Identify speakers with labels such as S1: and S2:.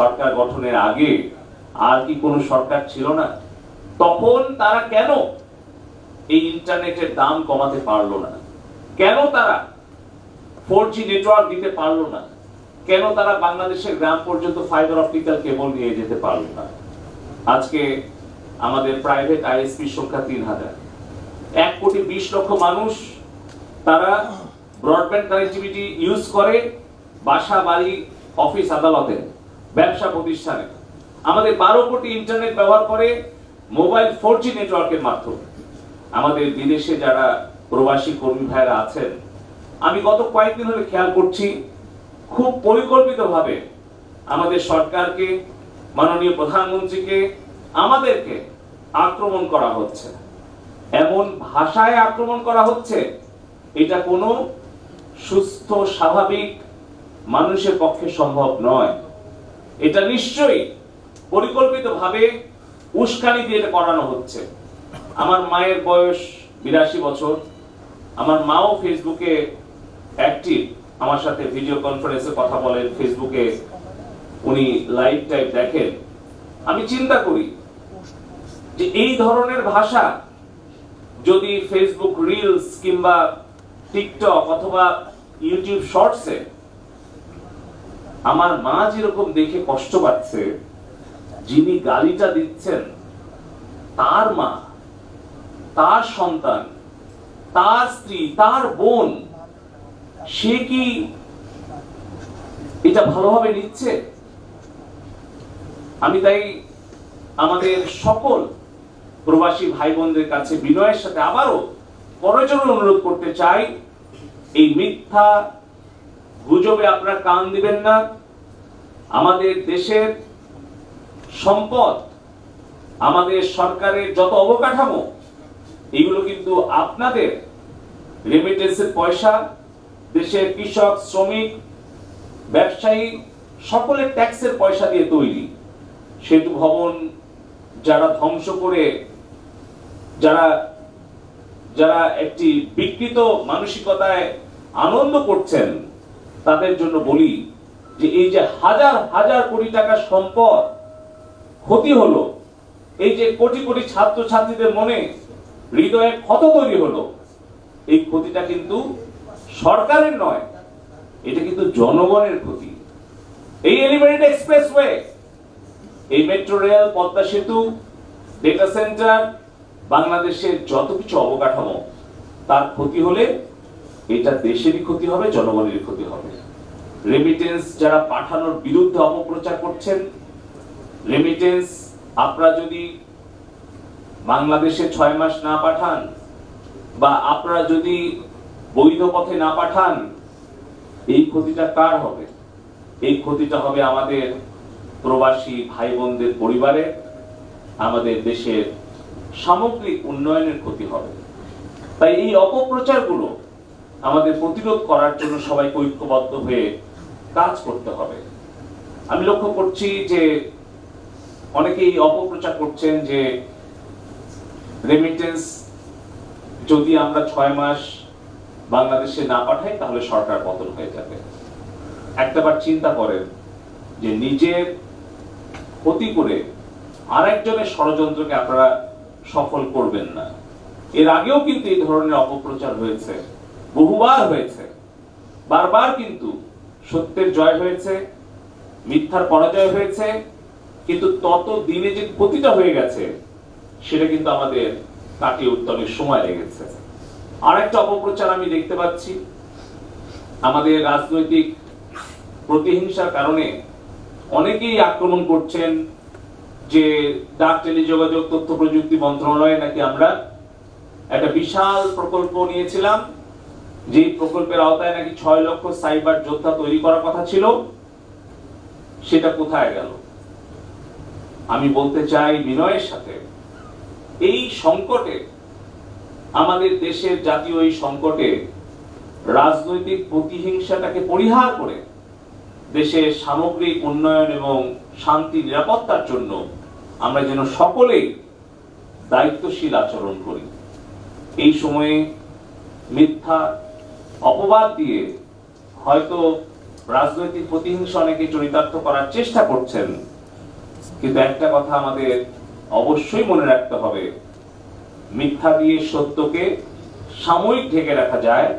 S1: সরকার গঠনের আগে আর কি কোনো সরকার ছিল না? তখন তারা কেন এই ইন্টারনেটের দাম কমাতে পারল না? কেন তারা ফোর নেটওয়ার্ক দিতে পারল না? কেন তারা বাংলাদেশের গ্রাম পর্যন্ত ফাইবার অপটিক্যাল কেবল নিয়ে যেতে পারল না? আজকে আমাদের প্রাইভেট আইএসপি সংখ্যা তিন হাজার। এক কোটি বিশ লক্ষ মানুষ তারা ব্রডব্যান্ড কানেক্টিভিটি ইউজ করে বাসা, বাড়ি অফিস আদালতে। ব্যবসা প্রতিষ্ঠানে। আমাদের বারো কোটি ইন্টারনেট ব্যবহার করে মোবাইল ফোর জি নেটওয়ার্কের মাধ্যমে। আমাদের বিদেশে যারা প্রবাসী কর্মী ভাইরা আছেন, আমি গত কয়েকদিন হলে খেয়াল করছি, খুব পরিকল্পিতভাবে আমাদের সরকারকে, মাননীয় প্রধানমন্ত্রীকে, আমাদেরকে আক্রমণ করা হচ্ছে। এমন ভাষায় আক্রমণ করা হচ্ছে, এটা কোনো সুস্থ, স্বাভাবিক মানুষের পক্ষে সম্ভব নয়। এটা নিশ্চয়ই পরিকল্পিতভাবে উস্কানি দিয়ে এটা করানো হচ্ছে। আমার মায়ের বয়স বিরাশি বছর। আমার মাও ফেসবুকে অ্যাক্টিভ আমার সাথে ভিডিও কনফারেন্সে কথা বলেন, ফেসবুকে উনি লাইভ টাইপ দেখেন। আমি চিন্তা করি যে এই ধরনের ভাষা যদি ফেসবুক রিলস কিংবা টিকটক অথবা ইউটিউব শর্টসে আমার মা যেরকম দেখে কষ্ট পাচ্ছে, যিনি গালিটা দিচ্ছেন, তার মা, তার সন্তান, তার স্ত্রী, তার বোন, সে কি এটা ভালোভাবে নিচ্ছে? আমি তাই আমাদের সকল প্রবাসী ভাই বোনদের কাছে বিনয়ের সাথে আবারও প্রয়োজন অনুরোধ করতে চাই, এই মিথ্যা গুজবে আপনারা কান দিবেন না। আমাদের দেশের সম্পদ, আমাদের সরকারের যত অবকাঠামো, এগুলো কিন্তু আপনাদের রেমিটেন্সের পয়সা। দেশের কৃষক, শ্রমিক, ব্যবসায়ী, সকলের ট্যাক্সের পয়সা দিয়ে তৈরি। সেতু ভবন যারা ধ্বংস করে, যারা যারা একটি বিকৃত মানসিকতায় আনন্দ করছেন তাদের জন্য বলি যে এই যে হাজার হাজার কোটি টাকার সম্পদ ক্ষতি হলো, এই যে কোটি কোটি ছাত্র ছাত্রীদের মনে হৃদয়ে ক্ষত তৈরি হলো, এই ক্ষতিটা কিন্তু সরকারের নয়, এটা কিন্তু জনগণের ক্ষতি। এই এলিভেটেড এক্সপ্রেসওয়ে এই metro rail Padma Setu data centre বাংলাদেশের যত কিছু অবকাঠামো, তার ক্ষতি হলে এটা দেশেরই ক্ষতি হবে, জনগণেরই ক্ষতি হবে। রেমিটেন্স যারা পাঠানোর বিরুদ্ধে অপপ্রচার করছেন রেমিটেন্স আপনারা যদি বাংলাদেশে ছয় মাস না পাঠান বা আপনারা যদি বৈধ পথে না পাঠান, এই ক্ষতিটা কার হবে? এই ক্ষতিটা হবে আমাদের প্রবাসী ভাই বোনদের পরিবারে, আমাদের দেশের সামগ্রিক উন্নয়নের ক্ষতি হবে। তাই এই অপপ্রচারগুলো আমাদের প্রতিরোধ করার জন্য সবাইকে ঐক্যবদ্ধ হয়ে কাজ করতে হবে। আমি লক্ষ্য করছি যে অনেকেই অপপ্রচার করছেন যে রেমিটেন্স যদি আমরা ছয় মাস বাংলাদেশে না পাঠাই, তাহলে সরকার পতন হয়ে যাবে। একটাবার চিন্তা করেন যে নিজের ক্ষতি করে আরেকজনের ষড়যন্ত্রকে আপনারা সফল করবেন না। এর আগেও কিন্তু এই ধরনের অপপ্রচার হয়েছে। বহুবার হয়েছে। বারবার কিন্তু সত্যের জয় হয়েছে, মিথ্যার পরাজয় হয়েছে, কিন্তু তত দিনে যে ক্ষতিটা হয়ে গেছে, সেটা কিন্তু আমাদের কাটিয়ে উঠতে অনেক সময় লেগেছে। আর একটা অপপ্রচার আমি দেখতে পাচ্ছি। আমাদের রাজনৈতিক প্রতিহিংসার কারণে অনেকেই আক্রমণ করছেন যে ডাক টেলিযোগাযোগ, তথ্য প্রযুক্তি মন্ত্রণালয়ে নাকি আমরা একটা বিশাল প্রকল্প নিয়েছিলাম। যে প্রকল্পের আওতায় নাকি ছয় লক্ষ সাইবার যোদ্ধা তৈরি করার কথা ছিল, সেটা কোথায় গেল? আমি বলতে চাই বিনয়ের সাথে, এই সংকটে, আমাদের দেশের জাতীয় এই সংকটে রাজনৈতিক প্রতিহিংসাটাকে পরিহার করে দেশের সামগ্রিক উন্নয়ন এবং শান্তি, নিরাপত্তার জন্য আমরা যেন সকলেই দায়িত্বশীল আচরণ করি। এই সময়ে মিথ্যা অপবাদ দিয়ে হয়তো রাজনৈতিক প্রতিহিংসা অনেকে চরিতার্থ করার চেষ্টা করছেন। কিন্তু একটা কথা আমাদের অবশ্যই মনে রাখতে হবে। মিথ্যা দিয়ে সত্যকে সাময়িক ঢেকে রাখা যায়